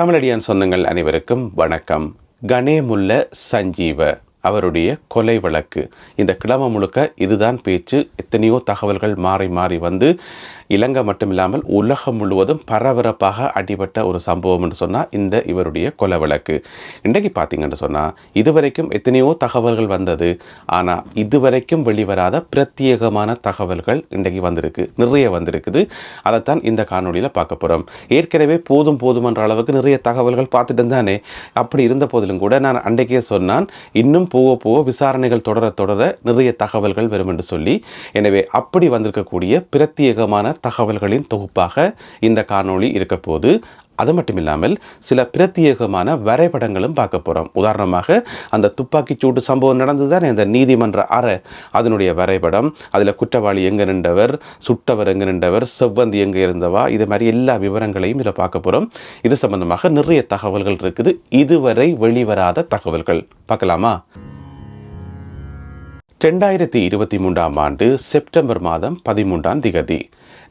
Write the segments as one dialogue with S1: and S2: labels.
S1: தமிழடியான் சொந்தங்கள் அனைவருக்கும் வணக்கம். கணேமுல்ல சஞ்சீவ அவருடைய கொலை வழக்கு. இந்த கிழமை முழுக்க இதுதான் பேச்சு. எத்தனையோ தகவல்கள் மாறி மாறி வந்து இலங்கை மட்டுமில்லாமல் உலகம் முழுவதும் பரபரப்பாக அடிபட்ட ஒரு சம்பவம் என்று சொன்னால் இந்த இவருடைய கொலை வழக்கு. இன்றைக்கு பார்த்தீங்கன்னு சொன்னால் இதுவரைக்கும் எத்தனையோ தகவல்கள் வந்தது. ஆனால் இதுவரைக்கும் வெளிவராத பிரத்யேகமான தகவல்கள் இன்றைக்கு வந்திருக்கு. நிறைய வந்திருக்குது. அதைத்தான் இந்த காணொலியில் பார்க்க போகிறோம் ஏற்கனவே போதும் போதுமன்ற அளவுக்கு நிறைய தகவல்கள் பார்த்துட்டு தானே அப்படி இருந்த போதிலும் கூட நான் அன்றைக்கே சொன்னான் இன்னும் போக போக விசாரணைகள் தொடர தொடர நிறைய தகவல்கள் வரும் என்று சொல்லி எனவே அப்படி வந்திருக்கக்கூடிய பிரத்யேகமான தகவல்களின் தொகுப்பாக இந்த காணொளி இருக்கப்போது அது மட்டும் இல்லாமல் சில பிரத்யேகமான வரைபடங்களும் பார்க்க போகிறோம் உதாரணமாக அந்த துப்பாக்கிச்சூடு சம்பவம் நடந்தது தானே அந்த நீதிமன்ற அறை அதனுடைய வரைபடம் அதில் குற்றவாளி எங்கே நின்றவர் சுட்டவர் எங்கே நின்றவர் செவ்வந்தி எங்கே இருந்தவா? இது மாதிரி எல்லா விவரங்களையும் இதில் பார்க்க போகிறோம் இது சம்பந்தமாக நிறைய தகவல்கள் இருக்குது. இதுவரை வெளிவராத தகவல்கள். பார்க்கலாமா? ரெண்டாயிரத்தி இருபத்தி மூன்றாம் ஆண்டு செப்டம்பர் மாதம் பதிமூன்றாம் திகதி.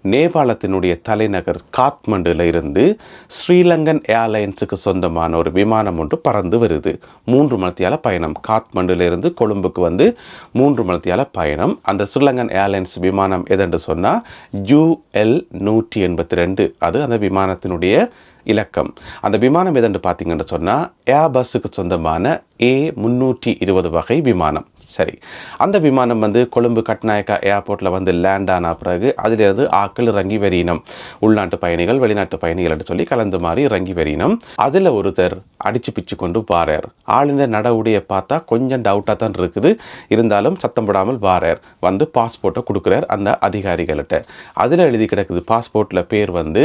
S1: நேபாளத்தினுடைய தலைநகர் காத்மண்டுல இருந்து ஸ்ரீலங்கன் ஏர்லைன்ஸுக்கு சொந்தமான ஒரு விமானம் ஒன்று பறந்து வருது. மூன்று மணத்தியால பயணம். காத்மண்டுல இருந்து கொழும்புக்கு வந்து மூன்று மணத்தியால பயணம். அந்த ஸ்ரீலங்கன் ஏர்லைன்ஸ் விமானம் எதென்று சொன்னால் யூஎல் நூற்றி எண்பத்தி ரெண்டு. அது அந்த விமானத்தினுடைய இலக்கம். அந்த விமானம் எதென்று பார்த்தீங்கன்னு சொன்னால் ஏர்பஸ்ஸுக்கு சொந்தமான ஏ முன்னூற்றி இருபது வகை விமானம். சரி. அந்த விமானம் வந்து கொழும்பு கட்நாயக்கா ஏர்போர்ட்டில் வந்து லேண்ட் ஆன பிறகு அதிலிருந்து ஆக்கள் இறங்கி வரியினம் உள்நாட்டு பயணிகள் வெளிநாட்டு பயணிகள் என்று சொல்லி கலந்து மாறி இறங்கி வரியினம் அதில் ஒருத்தர் அடிச்சு பிச்சு கொண்டு பாரார் ஆளுநர் நடவுடைய பார்த்தா கொஞ்சம் டவுட்டாக தான் இருக்குது. இருந்தாலும் சத்தம் போடாமல் வாரார். வந்து பாஸ்போர்ட்டை கொடுக்குறார் அந்த அதிகாரிகள்கிட்ட. அதில் எழுதி கிடக்குது பாஸ்போர்ட்டில் பேர் வந்து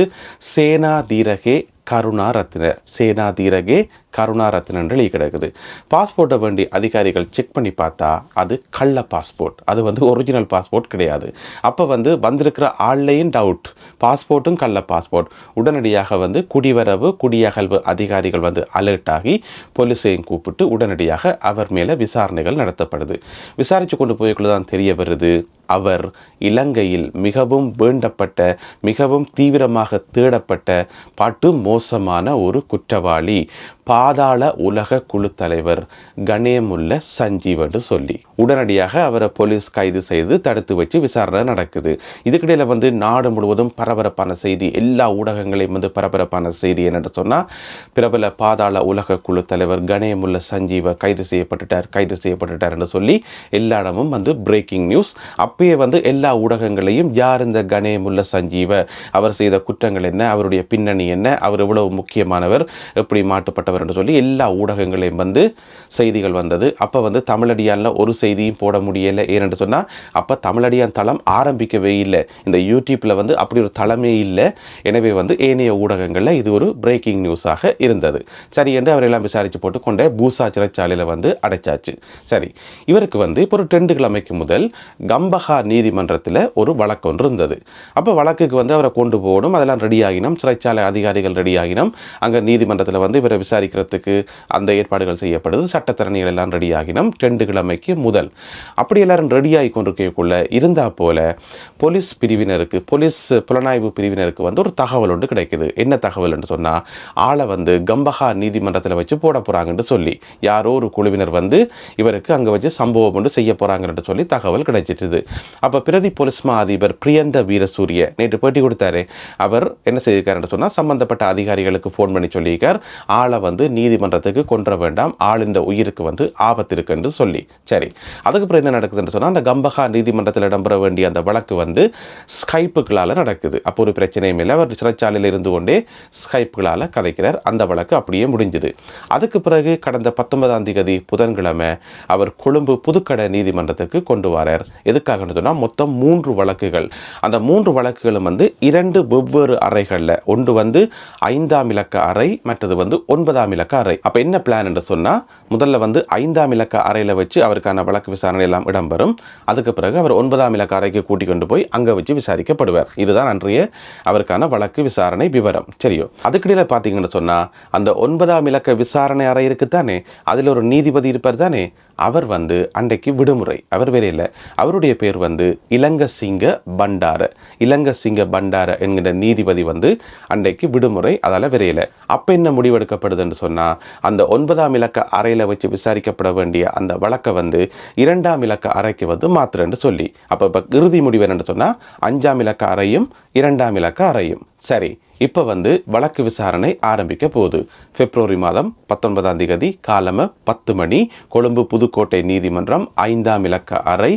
S1: சேனா தீரகே கருணா ரத்ன சேனா தீரகே கருணா ரத்னன் எழுதி கிடக்குது பாஸ்போர்ட்டை வேண்டி அதிகாரிகள் செக் பண்ணி பார்த்தா அது கள்ள பாஸ்போர்ட் அது வந்து ஒரிஜினல் பாஸ்போர்ட் கிடையாது. அப்போ வந்து வந்திருக்கிற ஆள்லையும் டவுட் பாஸ்போர்ட்டும் கள்ள பாஸ்போர்ட் உடனடியாக வந்து குடிவரவு குடியகல்வு அதிகாரிகள் வந்து அலர்ட் ஆகி போலீஸையும் கூப்பிட்டு உடனடியாக அவர் மேலே விசாரணைகள் நடத்தப்படுது. விசாரித்து கொண்டு போய்க்குள்ள தான் தெரிய வருது அவர் இலங்கையில் மிகவும் வேண்டப்பட்ட மிகவும் தீவிரமாக தேடப்பட்ட பாட்டு மோசமான ஒரு குற்றவாளி. பாதாள உலக குழு தலைவர் கணேமுல்ல சஞ்சீவ் என்று சொல்லி. உடனடியாக அவரை போலீஸ் கைது செய்து தடுத்து வச்சு விசாரணை நடக்குது. இதுக்கிடையில் வந்து நாடு முழுவதும் பரபரப்பான செய்தி எல்லா ஊடகங்களையும் வந்து பரபரப்பான செய்தி என்னென்னு சொன்னால் பிரபல பாதாள உலக குழு தலைவர் கணேமுல்ல சஞ்சீவ கைது செய்யப்பட்டுட்டார் கைது செய்யப்பட்டுட்டார் என்று சொல்லி எல்லா இடமும் வந்து பிரேக்கிங் நியூஸ் அப்பயே வந்து எல்லா ஊடகங்களையும் யார் இந்த கணேமுல்ல சஞ்சீவ? அவர் செய்த குற்றங்கள் என்ன? அவருடைய பின்னணி என்ன? அவர் எவ்வளவு முக்கியமானவர்? எப்படி மாட்டுப்பட்டவர் என்று சொல்லி எல்லா ஊடகங்களையும் வந்து செய்திகள் வந்தது. அப்போ வந்து தமிழடியானில் ஒரு செய்தியும் போட முடியலை. ஏனென்று சொன்னால் அப்போ தமிழடியான் தளம் ஆரம்பிக்கவே இல்லை. இந்த யூடியூப்பில் வந்து அப்படி ஒரு தளமே இல்லை. எனவே வந்து ஏனைய ஊடகங்களில் இது ஒரு பிரேக்கிங் நியூஸாக இருந்தது. சரி என்று அவரெல்லாம் விசாரித்து போட்டு கொண்ட பூசா சிறைச்சாலையில் வந்து அடைச்சாச்சு. சரி இவருக்கு வந்து இப்போ ஒரு ரெண்டு கிழமைக்கு முதல் கம்பஹா நீதிமன்றத்தில் ஒரு வழக்கு ஒன்று இருந்தது. அப்போ வழக்குக்கு வந்து அவரை கொண்டு போகணும். அதெல்லாம் ரெடி ஆகினோம். சிறைச்சாலை அதிகாரிகள் ரெடி ஆகினோம். அங்கே நீதிமன்றத்தில் வந்து இவரை விசாரிக்கிறதுக்கு அந்த ஏற்பாடுகள் செய்யப்படுது. சட்டத்திறனிகள் எல்லாம் ரெடி ஆகினோம் ரெண்டு கிழமைக்கு முதல். அப்படி எல்லாரும் ரெடி கொண்டிருக்கக்குள்ள இருந்தால் போல போலீஸ் பிரிவினருக்கு போலீஸ் புலனாய்வு பிரிவினருக்கு வந்து ஒரு தகவல் ஒன்று கிடைக்குது. என்ன தகவல் என்று சொன்னால் ஆளை வந்து கம்பஹா நீதிமன்றத்தில் வச்சு போட போகிறாங்கன்னு சொல்லி. யாரோ ஒரு குழுவினர் வந்து இவருக்கு அங்கே வச்சு சம்பவம் ஒன்று செய்ய போகிறாங்கன்னு சொல்லி தகவல் கிடைச்சிட்டுது. அப்போ பிரதி போலீஸ் மா அதிபர் பிரியந்த வீரசூரிய நேற்று பேட்டி கொடுத்தாரு. அவர் என்ன செய்திருக்காருன்னு சொன்னால் சம்பந்தப்பட்ட அதிகாரிகளுக்கு ஃபோன் பண்ணி சொல்லியிருக்கார். ஆளை வந்து நீதிமன்றத்துக்கு கொன்ற வேண்டாம். ஆளின் உயிருக்கு வந்து ஆபத்து இருக்கு என்று சொல்லி. சரி அதுக்கப்புறம் என்ன நடக்குதுன்னு சொன்னால் அந்த கம்பஹா நீதிமன்றத்தில் இடம்பெற வேண்டிய அந்த வழக்கு வந்து ஸ்கைப்புகளால் நடக்குது. அப்போ ஒரு பிரச்சனையும் இல்லை. அவர் சிறைச்சாலையில் இருந்து கொண்டே ஸ்கைப்புகளால் கதைக்கிறார். அந்த வழக்கு அப்படியே முடிஞ்சுது. அதுக்கு பிறகு கடந்த பத்தொன்பதாம் தேதி புதன்கிழமை அவர் கொழும்பு புதுக்கடை நீதிமன்றத்துக்கு கொண்டு வரார். எதுக்காக சொன்னால் மொத்தம் மூன்று வழக்குகள். அந்த மூன்று வழக்குகளும் வந்து இரண்டு வெவ்வேறு அறைகளில். ஒன்று வந்து ஐந்தாம் இலக்க அறை மற்றது வந்து ஒன்பதாம் இலக்க அறை. அப்போ என்ன பிளான் என்று சொன்னால் முதல்ல வந்து ஐந்தாம் இலக்க அறையில் வச்சு அவருக்கான வழக்கு விசாரணை எல்லாம் இடம்பெறும். அதுக்கு பிறகு அவர் ஒன்பதாம் இலக்க அறைக்கு கூட்டிக் கொண்டு போய் அங்கே வச்சு விசாரிக்கப்படுவார். இதுதான் அன்றைய அவருக்கான வழக்கு விசாரணை விவரம். சரியோ? அதுக்கிடையில் பார்த்தீங்கன்னு சொன்னால் அந்த ஒன்பதாம் இலக்க விசாரணை அறை இருக்குத்தானே அதில் ஒரு நீதிபதி இருப்பார் தானே? அவர் வந்து அன்றைக்கு விடுமுறை. அவர் வேற இல்லை. அவருடைய பேர் வந்து இலங்கசிங்க பண்டார. இலங்கசிங்க பண்டார என்கிற நீதிபதி வந்து அன்றைக்கு விடுமுறை. அதால் விரையில அப்போ என்ன முடிவெடுக்கப்படுதுன்னு சொன்னால் அந்த ஒன்பதாம் இலக்க அறையில் வச்சு விசாரிக்கப்பட வேண்டிய அந்த வழக்கை வந்து இரண்டாம் இலக்க அறைக்கு வந்து மாத்துறேன்னு சொல்லி. அப்போ இப்போ இறுதி முடிவு என்னென்னு சொன்னால் அஞ்சாம் இலக்க அறையும் இரண்டாம் இலக்க அறையும். சரி இப்போ வந்து வழக்கு விசாரணை ஆரம்பிக்க போகுது. பிப்ரவரி மாதம் பத்தொன்பதாம் தேதி காலம பத்து மணி கொழும்பு புதுக்கோட்டை நீதிமன்றம் ஐந்தாம் இலக்க அறை.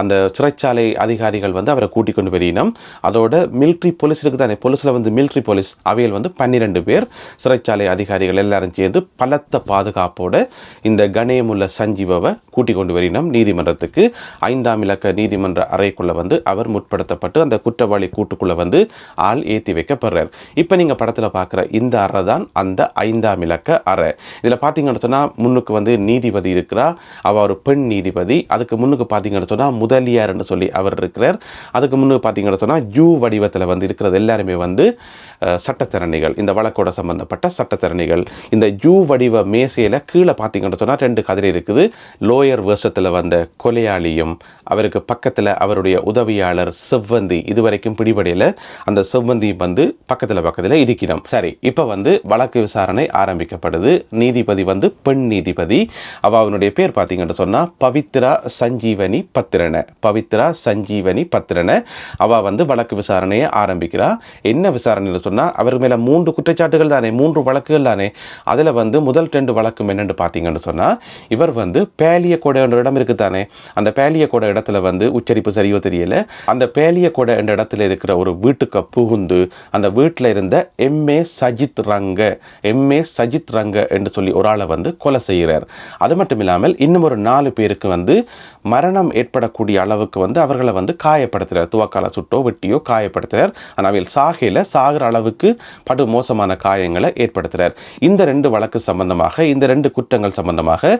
S1: அந்த சிறைச்சாலை அதிகாரிகள் வந்து அவரை கூட்டிக் கொண்டு வெளியினம். அதோட மிலிட்ரி போலீஸ் இருக்குது தானே போலீஸில் வந்து மிலிட்ரி போலீஸ் அவையில் வந்து பன்னிரெண்டு பேர். சிறைச்சாலை அதிகாரிகள் எல்லாரும் சேர்ந்து பலத்த பாதுகாப்போட இந்த கணேமுள்ள சஞ்சீவவை கூட்டிக் கொண்டு வெளியினம் நீதிமன்றத்துக்கு. ஐந்தாம் இலக்க நீதிமன்ற அறைக்குள்ளே வந்து அவர் முற்படுத்தப்பட்டு அந்த குற்றவாளி கூட்டுக்குள்ளே வந்து ஆள் ஏற்றி வைக்க வைக்கப்படுறார் இப்போ நீங்கள் படத்தில் பார்க்குற இந்த அறை தான் அந்த ஐந்தாம் இலக்க அறை. இதில் பார்த்தீங்கன்னு சொன்னால் முன்னுக்கு வந்து நீதிபதி இருக்கிறா அவள் ஒரு பெண் நீதிபதி. அதுக்கு முன்னுக்கு பார்த்தீங்கன்னு சொன்னால் முதலியார்னு சொல்லி அவர் இருக்கிறார். அதுக்கு முன்னுக்கு பார்த்தீங்கன்னு சொன்னால் யூ வடிவத்தில் வந்து இருக்கிறது எல்லாருமே வந்து அஹ், சட்டத்திறனிகள் இந்த வழக்கோட சம்பந்தப்பட்ட சட்டத்திறனிகள் இந்த யூ வடிவ மேசையில் கீழே பார்த்தீங்கன்னு சொன்னால் ரெண்டு கதிரை இருக்குது. லோயர் வேஷத்தில் வந்த கொலையாளியும் அவருக்கு பக்கத்தில் அவருடைய உதவியாளர் செவ்வந்தி. இதுவரைக்கும் பிடிபடையில் அந்த செவ்வந்தி வந்து பக்கத்தில் பக்கத்தில் இருக்கிறோம். சரி இப்போ வந்து வழக்கு விசாரணை ஆரம்பிக்கப்படுது. நீதிபதி வந்து பெண் நீதிபதி. அவள் அவனுடைய பேர் பார்த்தீங்கன்னு சொன்னால் பவித்ரா சஞ்சீவனி பத்திரன. பவித்ரா சஞ்சீவனி பத்திரன. அவள் வந்து வழக்கு விசாரணையை ஆரம்பிக்கிறா. என்ன விசாரணைன்னு சொன்னால் அவர் மேலே மூன்று குற்றச்சாட்டுகள் தானே மூன்று வழக்குகள் தானே. அதில் வந்து முதல் ரெண்டு வழக்கும் என்னென்னு பார்த்தீங்கன்னு சொன்னால் இவர் வந்து பேலிய கொடை என்ற இடம் இருக்குது தானே. அந்த பேலிய கொடை இடத்துல வந்து உச்சரிப்பு சரியோ தெரியல. அந்த பேலிய கொடை என்ற இடத்துல இருக்கிற ஒரு வீட்டுக்கு புகுந்து அந்த வீட்டில் இருந்த M A Sajith Ranga M A Sajith Ranga என்று சொல்லி ஒரு ஆளை வந்து கொலை செய்கிறார். அது மட்டும் இல்லாமல் இன்னும் ஒரு நாலு பேருக்கு வந்து மரணம் ஏற்படக்கூடிய அளவுக்கு வந்து அவர்களை வந்து காயப்படுத்துகிறார் துவக்கால சுட்டோ வெட்டியோ காயப்படுத்துகிறார் ஆனால் அவையில் சாகையில் சாகிற அளவுக்கு படு மோசமான காயங்களை ஏற்படுத்துகிறார் இந்த ரெண்டு வழக்கு சம்பந்தமாக இந்த ரெண்டு குற்றங்கள் சம்பந்தமாக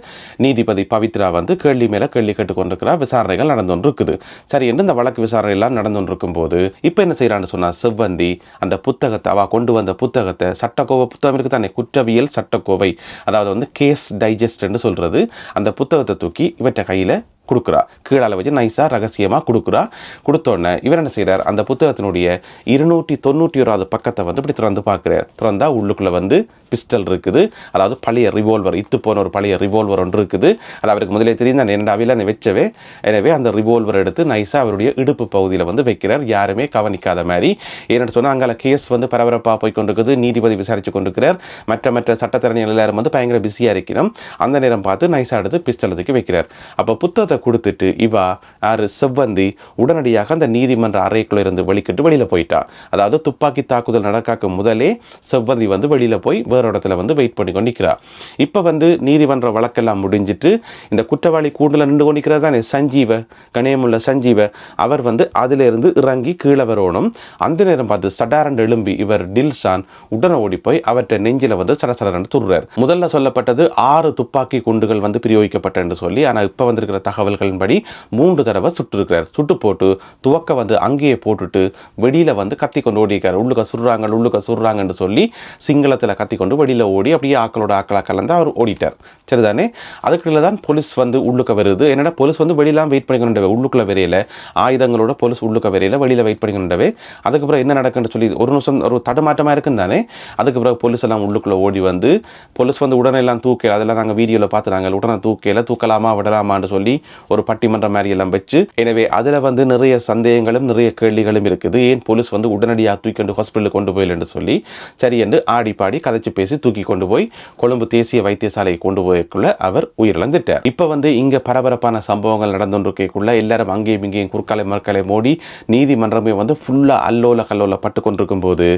S1: நீதிபதி பவித்ரா வந்து கேள்வி மேலே கேள்வி கேட்டுக்கொண்டிருக்கிறார் விசாரணைகள் நடந்து கொண்டிருக்குது. சரி என்று இந்த வழக்கு விசாரணை எல்லாம் நடந்து கொண்டிருக்கும் போது இப்போ என்ன செய்கிறான்னு சொன்னால் செவ்வந்தி அந்த புத்தகத்தை அவ கொண்டு வந்த புத்தகத்தை சட்டக்கோவை புத்தகம் இருக்குது தானே குற்றவியல் சட்டக்கோவை. அதாவது வந்து கேஸ் டைஜஸ்ட்னு சொல்கிறது அந்த புத்தகத்தை தூக்கி இவற்றை கையில் கொடுக்குறா. கீழால வச்சு நைஸாக ரகசியமாக கொடுக்குறா. கொடுத்தோடனே இவர் என்ன செய்கிறார் அந்த புத்தகத்தினுடைய இருநூற்றி தொண்ணூற்றி ஓராவது பக்கத்தை வந்து இப்படி திறந்து பார்க்குறார். திறந்தா உள்ளுக்குள்ளே வந்து பிஸ்டல் இருக்குது. அதாவது பழைய ரிவால்வர் இத்து போன ஒரு பழைய ரிவால்வர் ஒன்று இருக்குது. அது அவருக்கு முதலே தெரியும் அந்த இரண்டாவில் அந்த வச்சவே. எனவே அந்த ரிவால்வர் எடுத்து நைஸாக அவருடைய இடுப்பு பகுதியில் வந்து வைக்கிறார். யாருமே கவனிக்காத மாதிரி. ஏன்னு சொன்னால் அங்கே கேஸ் வந்து பரபரப்பாக போய் கொண்டிருக்குது நீதிபதி விசாரித்து கொண்டிருக்கிறார். மற்ற மற்ற சட்டத்தரணிகள் எல்லாரும் வந்து பயங்கர பிஸியாக இருக்கணும். அந்த நேரம் பார்த்து நைஸாக எடுத்து பிஸ்டல் வைக்கிறார். அப்போ புத்தகத்தை கொடுத்துட்டு இவா யார் செவ்வந்தி உடனடியாக அந்த நீதிமன்ற அறைக்குள்ள இருந்து வெளிக்கிட்டு வெளியில் போயிட்டா. அதாவது துப்பாக்கி தாக்குதல் நடக்காக்க முதலே செவ்வந்தி வந்து வெளியில் போய் வேறு இடத்துல வந்து வெயிட் பண்ணி கொண்டிருக்கிறார் இப்போ வந்து நீதிமன்ற வழக்கெல்லாம் முடிஞ்சிட்டு இந்த குற்றவாளி கூண்டில் நின்று கொண்டிருக்கிறது தானே? சஞ்சீவ கணேமுள்ள சஞ்சீவ அவர் வந்து அதிலிருந்து இறங்கி கீழே வரணும். அந்த நேரம் பார்த்து சடாரண்டு எழும்பி இவர் டில்சான் உடனே ஓடி போய் அவற்றை நெஞ்சில் வந்து சடசடன்னு துடுறார் முதல்ல சொல்லப்பட்டது ஆறு துப்பாக்கி குண்டுகள் வந்து பிரயோகிக்கப்பட்ட என்று சொல்லி ஆனால் இப்போ வந்திருக்கிற தகவல்களின்படி மூன்று தடவை சுட்டிருக்கிறார். சுட்டு போட்டு துவக்க வந்து அங்கேயே போட்டுட்டு வெளியில் வந்து கத்தி கொண்டு ஓடிக்கிறார் உள்ளுக்க சுடுறாங்க உள்ளுக்க சுடுறாங்கன்னு சொல்லி சிங்களத்தில் கத்தி கொண்டு வெளியில் ஓடி அப்படியே ஆக்களோட ஆக்களா கலந்து அவர் ஓடிட்டார். சரிதானே? அதுக்குள்ள தான் போலீஸ் வந்து உள்ளுக்க வருது. என்னடா போலீஸ் வந்து வெளியெல்லாம் வெயிட் பண்ணிக்கணுண்டவே உள்ளுக்குள்ள வரையில ஆயுதங்களோட போலீஸ் உள்ளுக்க வரையில வெளியில் வெயிட் பண்ணிக்கணுண்டவே அதுக்கப்புறம் என்ன நடக்குன்னு சொல்லி ஒரு நிமிஷம் ஒரு தடுமாட்டமாக இருக்கும் தானே? அதுக்கு பிறகு போலீஸ் எல்லாம் உள்ளுக்குள்ள ஓடி வந்து போலீஸ் வந்து உடனே எல்லாம் தூக்கல அதெல்லாம் நாங்கள் வீடியோவில் பார்த்து நாங்கள் உடனே தூக்கல தூக்கலாமா விடலாமான்னு சொல்லி ஒரு பட்டிமன்றம் மாதிரி எல்லாம் வச்சு எனவே அதில் வந்து நிறைய சந்தேகங்களும் நிறைய கேள்விகளும் இருக்குது. ஏன் போலீஸ் வந்து உடனடியாக தூக்கி கொண்டு ஹாஸ்பிட்டலுக்கு கொண்டு போயிலன்னு சொல்லி சரி என்று ஆடி பாடி கதைச்சு பேசி தூக்கி கொண்டு போய் கொழும்பு தேசிய வைத்தியசாலையை கொண்டு போய்க்குள்ள அவர் உயிரிழந்துட்டார். இப்போ வந்து இங்கே பரபரப்பான சம்பவங்கள் நடந்துருக்கக்குள்ள எல்லாரும் அங்கேயும் இங்கேயும் குறுக்காலை மறுக்காலை மோடி நீதிமன்றமே வந்து ஃபுல்லாக அல்லோல கல்லோல பட்டு கொண்டிருக்கும் போது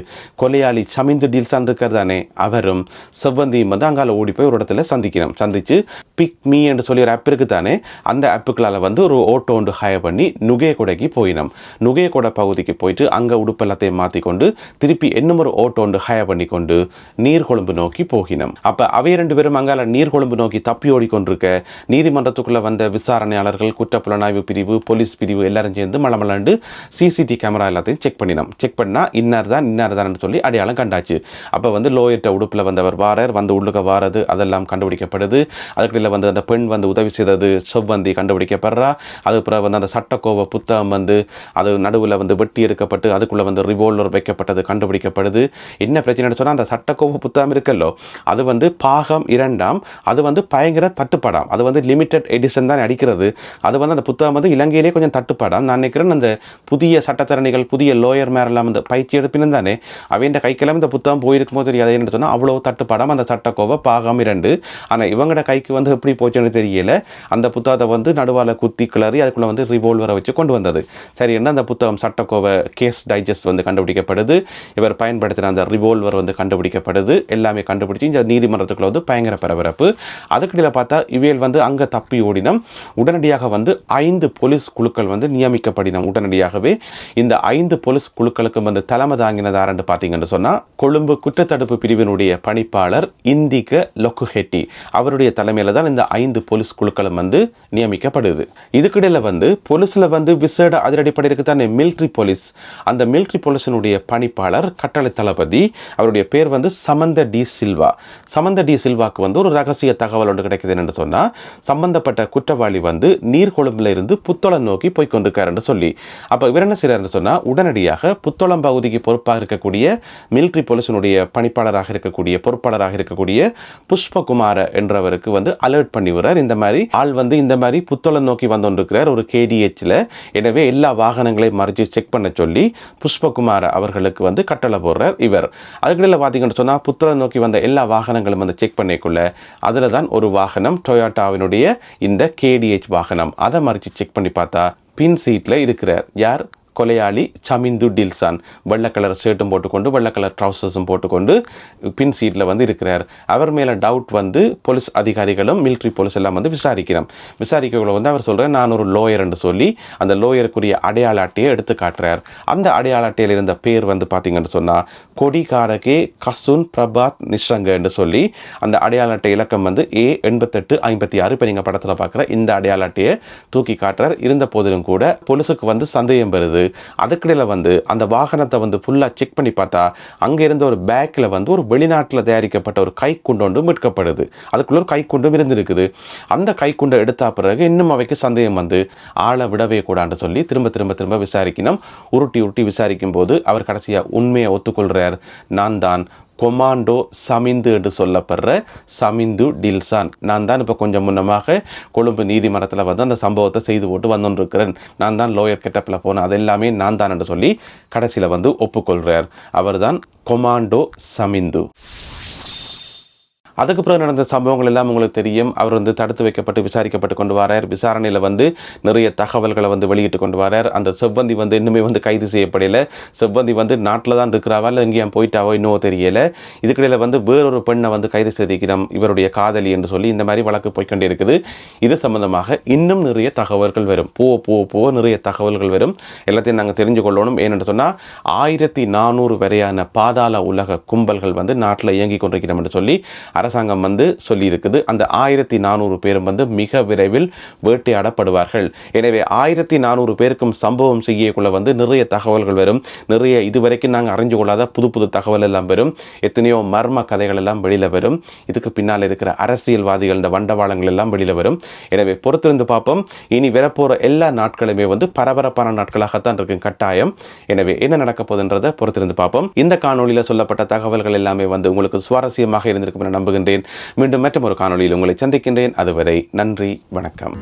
S1: கொலையாளி சமிந்து டீல்ஸான் இருக்கார் தானே அவரும் செவ்வந்தியும் வந்து அங்கால ஓடி போய் ஒரு இடத்துல சந்திக்கணும். சந்திச்சு பிக் மீ என்று சொல்லி ஒரு ஆப் இருக்கு தானே அந்த ஆப்புகளால் வந்து ஒரு ஓட்டோ ஒன்று ஹயர் பண்ணி நுகேகொடைக்கு போயினோம். நுகேகொடை பகுதிக்கு போயிட்டு அங்கே உடுப்பு எல்லாத்தையும் மாற்றிக்கொண்டு திருப்பி இன்னும் ஒரு ஓட்டோ ஒன்று ஹயர் பண்ணி கொண்டு நீர்கொழும்பு நோக்கி போகினோம். அப்போ அவை ரெண்டு பேரும் அங்கால நீர்கொழும்பு நோக்கி தப்பி ஓடிக்கொண்டிருக்க நீதிமன்றத்துக்குள்ளே வந்த விசாரணையாளர்கள் குற்றப்புலனாய்வு பிரிவு போலீஸ் பிரிவு எல்லாரும் சேர்ந்து மலமலாண்டு சிசிடி கேமரா எல்லாத்தையும் செக் பண்ணினோம். செக் பண்ணால் இன்னார் தான் இன்னார் தான் சொல்லி அடையாளம் கண்டாச்சு. அப்போ வந்து லோயர்ட்ட உடுப்பில் வந்தவர் வாரர் வந்து உள்ளுக வாரது அதெல்லாம் கண்டுபிடிக்கப்படுது. அதுக்கிடையில் வந்து அந்த பெண் வந்து உதவி செய்தது செவ்வந்தி கண்டுபிடிக்கப்படுறா. அதுக்கு பிறகு வந்து அந்த சட்டக்கோவ புத்தகம் வந்து அது நடுவில் வந்து வெட்டி எடுக்கப்பட்டு அதுக்குள்ளே வந்து ரிவால்வர் வைக்கப்பட்டது கண்டுபிடிக்கப்படுது. என்ன பிரச்சனைன்னு சொன்னால் அந்த சட்டக்கோவ புத்தகம் இருக்கல்லோ அது வந்து பாகம் இரண்டாம் அது வந்து பயங்கர தட்டுப்படாம் அது வந்து லிமிட்டட் எடிஷன் தான் அடிக்கிறது. அது வந்து அந்த புத்தகம் வந்து இலங்கையிலே கொஞ்சம் தட்டுப்படாம் நான் நினைக்கிறேன் அந்த புதிய சட்டத்தரணிகள் புதிய லோயர் மேரெல்லாம் வந்து பயிற்சி எடுப்பினும் தானே அவன் கைக்கெல்லாம் இந்த புத்தகம் போயிருக்கும் போது தெரியாது. என்ன சொன்னால் அவ்வளோ தட்டுப்பாடாம் அந்த சட்டக்கோவை பாகம் இரண்டு. ஆனால் இவங்களோட கைக்கு வந்து எப்படி போச்சுன்னு தெரியல. அந்த புத்தகத்தை வந்து வந்து நடுவால் குத்தி கிளறி அதுக்குள்ளே வந்து ரிவால்வரை வச்சு கொண்டு வந்தது. சரி என்ன அந்த புத்தகம்? சட்டக்கோவை கேஸ் டைஜஸ்ட் வந்து கண்டுபிடிக்கப்படுது. இவர் பயன்படுத்தின அந்த ரிவால்வர் வந்து கண்டுபிடிக்கப்படுது. எல்லாமே கண்டுபிடிச்சு இந்த நீதிமன்றத்துக்குள்ள வந்து பயங்கர பரபரப்பு. அதுக்கடியில் பார்த்தா இவையில் வந்து அங்கே தப்பி ஓடினம். உடனடியாக வந்து ஐந்து போலீஸ் குழுக்கள் வந்து நியமிக்கப்படினம் உடனடியாகவே. இந்த ஐந்து போலீஸ் குழுக்களுக்கு வந்து தலைமை தாங்கினது பார்த்தீங்கன்னு சொன்னால் கொழும்பு குற்றத்தடுப்பு பிரிவினுடைய பணிப்பாளர் இந்திக லொக்குஹெட்டி. அவருடைய தலைமையில் தான் இந்த ஐந்து போலீஸ் குழுக்களும் வந்து நியமி நியமிக்கப்படுது. இதுக்கிடையில் வந்து போலீஸில் வந்து விசேட அதிரடிப்படை இருக்கு தானே மிலிட்ரி போலீஸ் அந்த மிலிட்ரி போலீஸினுடைய பணிப்பாளர் கட்டளை தளபதி அவருடைய பேர் வந்து சமந்த டி சில்வா. சமந்த டி சில்வாக்கு வந்து ஒரு ரகசிய தகவல் ஒன்று கிடைக்குது என்று சொன்னால் சம்பந்தப்பட்ட குற்றவாளி வந்து நீர்கொழும்புல இருந்து புத்தளம் நோக்கி போய் கொண்டிருக்காருன்னு சொல்லி. அப்போ இவர் என்ன செய்யறாருன்னு சொன்னால் உடனடியாக புத்தளம் பகுதிக்கு பொறுப்பாக இருக்கக்கூடிய மிலிட்ரி போலீஸினுடைய பணிப்பாளராக இருக்கக்கூடிய பொறுப்பாளராக இருக்கக்கூடிய புஷ்பகுமார என்றவருக்கு வந்து அலர்ட் பண்ணி விடுறார். இந்த மாதிரி ஆள் வந்து இந்த மாதிரி புத்தளம் நோக்கி வந்துகொண்டிருக்கிறார் ஒரு கேடிஹெச்சில் எனவே எல்லா வாகனங்களையும் மறைச்சு செக் பண்ண சொல்லி புஷ்பகுமார அவர்களுக்கு வந்து கட்டளை போடுறார் இவர். அதுக்கிடையில் பார்த்தீங்கன்னு சொன்னால் புத்தளம் நோக்கி வந்த எல்லா வாகனங்களும் வந்து செக் பண்ணிக்குள்ள அதில் தான் ஒரு வாகனம் டொயோட்டாவினுடைய இந்த கேடிஹெச் வாகனம். அதை மறைச்சு செக் பண்ணி பார்த்தா பின் சீட்டில் இருக்கிறார். யார்? கொலையாளி சமிந்து டில்சான். வெள்ளை கலர் ஷர்ட்டும் போட்டுக்கொண்டு வெள்ளை கலர் ட்ரௌசர்ஸும் போட்டுக்கொண்டு பின் சீட்டில் வந்து இருக்கிறார். அவர் மேலே டவுட் வந்து போலீஸ் அதிகாரிகளும் மிலிட்ரி போலீஸ் எல்லாம் வந்து விசாரிக்கிறோம். விசாரிக்கக்குள்ள வந்து அவர் சொல்கிறார் நான் ஒரு லோயர் என்று சொல்லி அந்த லோயருக்குரிய அடையாள அட்டையை எடுத்து காட்டுறார். அந்த அடையாள அட்டையில் இருந்த பேர் வந்து பார்த்தீங்கன்னு சொன்னால் கொடிகாரகே கசுன் பிரபாத் நிஷங்க என்று சொல்லி அந்த அடையாள அட்டை இலக்கம் வந்து ஏ எண்பத்தெட்டு ஐம்பத்தி ஆறு இப்போ நீங்கள் படத்தில் பார்க்குற இந்த அடையாள அட்டையை தூக்கி காட்டுறார். இருந்த போதிலும் கூட போலீஸுக்கு வந்து சந்தேகம் வருது. அதுக்கிடையில் வந்து அந்த வாகனத்தை வந்து ஃபுல்லாக செக் பண்ணி பார்த்தா அங்கே இருந்த ஒரு பேக்கில் வந்து ஒரு வெளிநாட்டில் தயாரிக்கப்பட்ட ஒரு கைக்குண்டு ஒன்று மீட்கப்படுது. அதுக்குள்ள ஒரு கைக்குண்டும் இருந்திருக்குது. அந்த கைக்குண்டை எடுத்த பிறகு இன்னும் அவைக்கு சந்தேகம் வந்து ஆளை விடவே கூடான்னு சொல்லி திரும்ப திரும்ப திரும்ப விசாரிக்கணும். உருட்டி உருட்டி விசாரிக்கும் போது அவர் கடைசியாக உண்மையை ஒத்துக்கொள்கிறார் நான் தான் கொமாண்டோ சமிந்து என்று சொல்லப்படுற சமிந்து டில்சான். நான் தான் இப்போ கொஞ்சம் முன்னமாக கொழும்பு நீதிமன்றத்தில் வந்து அந்த சம்பவத்தை செய்து போட்டு வந்துருக்கிறேன் நான் தான் லோயர் கெட்டப்பில் போனேன். அது எல்லாமே நான் தான் என்று சொல்லி கடைசியில் வந்து ஒப்புக்கொள்கிறார் அவர் தான் கொமாண்டோ சமிந்து. அதுக்கு பிறகு நடந்த சம்பவங்கள் எல்லாம் உங்களுக்கு தெரியும். அவர் வந்து தடுத்து வைக்கப்பட்டு விசாரிக்கப்பட்டு கொண்டு வரார். விசாரணையில் வந்து நிறைய தகவல்களை வந்து வெளியிட்டு கொண்டு வரார். அந்த செவ்வந்தி வந்து இன்னுமே வந்து கைது செய்யப்படலை. செவ்வந்தி வந்து நாட்டில் தான் இருக்கிறாவா? இல்லை எங்கேயும் போயிட்டாவோ இன்னும் தெரியல. இதுக்கிடையில் வந்து வேறொரு பெண்ணை வந்து கைது செய்திருக்கிறோம். இவருடைய காதலி என்று சொல்லி இந்த மாதிரி வழக்கு போய்கொண்டே இருக்குது இது சம்பந்தமாக இன்னும் நிறைய தகவல்கள் வரும். போ போ போக நிறைய தகவல்கள் வரும். எல்லாத்தையும் நாங்கள் தெரிஞ்சு கொள்ளணும். ஏனென்று சொன்னால் ஆயிரத்தி நானூறு வரையான பாதாள உலக கும்பல்கள் வந்து நாட்டில் இயங்கி கொண்டிருக்கிறோம் என்று சொல்லி அரசாங்கம் வந்து சொல்லியிருக்குது. அந்த ஆயிரத்தி நானூறு பேரும் வந்து மிக விரைவில் வேட்டையாடப்படுவார்கள். எனவே ஆயிரத்தி நானூறு பேருக்கும் சம்பவம் செய்யக்குள்ள வந்து நிறைய தகவல்கள் வரும். நிறைய இதுவரைக்கும் நாங்கள் அறிஞ்சு கொள்ளாத புது புது தகவல் எல்லாம் வரும். எத்தனையோ மர்ம கதைகள் எல்லாம் வெளியில் வரும். இதுக்கு பின்னால் இருக்கிற அரசியல்வாதிகள் இந்த வண்டவாளங்கள் எல்லாம் வெளியில் வரும். எனவே பொறுத்திருந்து பார்ப்போம். இனி வரப்போகிற எல்லா நாட்களுமே வந்து பரபரப்பான நாட்களாகத்தான் இருக்கும் கட்டாயம். எனவே என்ன நடக்க போகுதுன்றதை பொறுத்திருந்து பார்ப்போம். இந்த காணொலியில் சொல்லப்பட்ட தகவல்கள் எல்லாமே வந்து உங்களுக்கு சுவாரஸ்யமாக இருந்திருக்கும் என நம்புகின்றேன் மீண்டும் மற்றொரு காணொலியில் உங்களை சந்திக்கின்றேன். அதுவரை நன்றி வணக்கம்.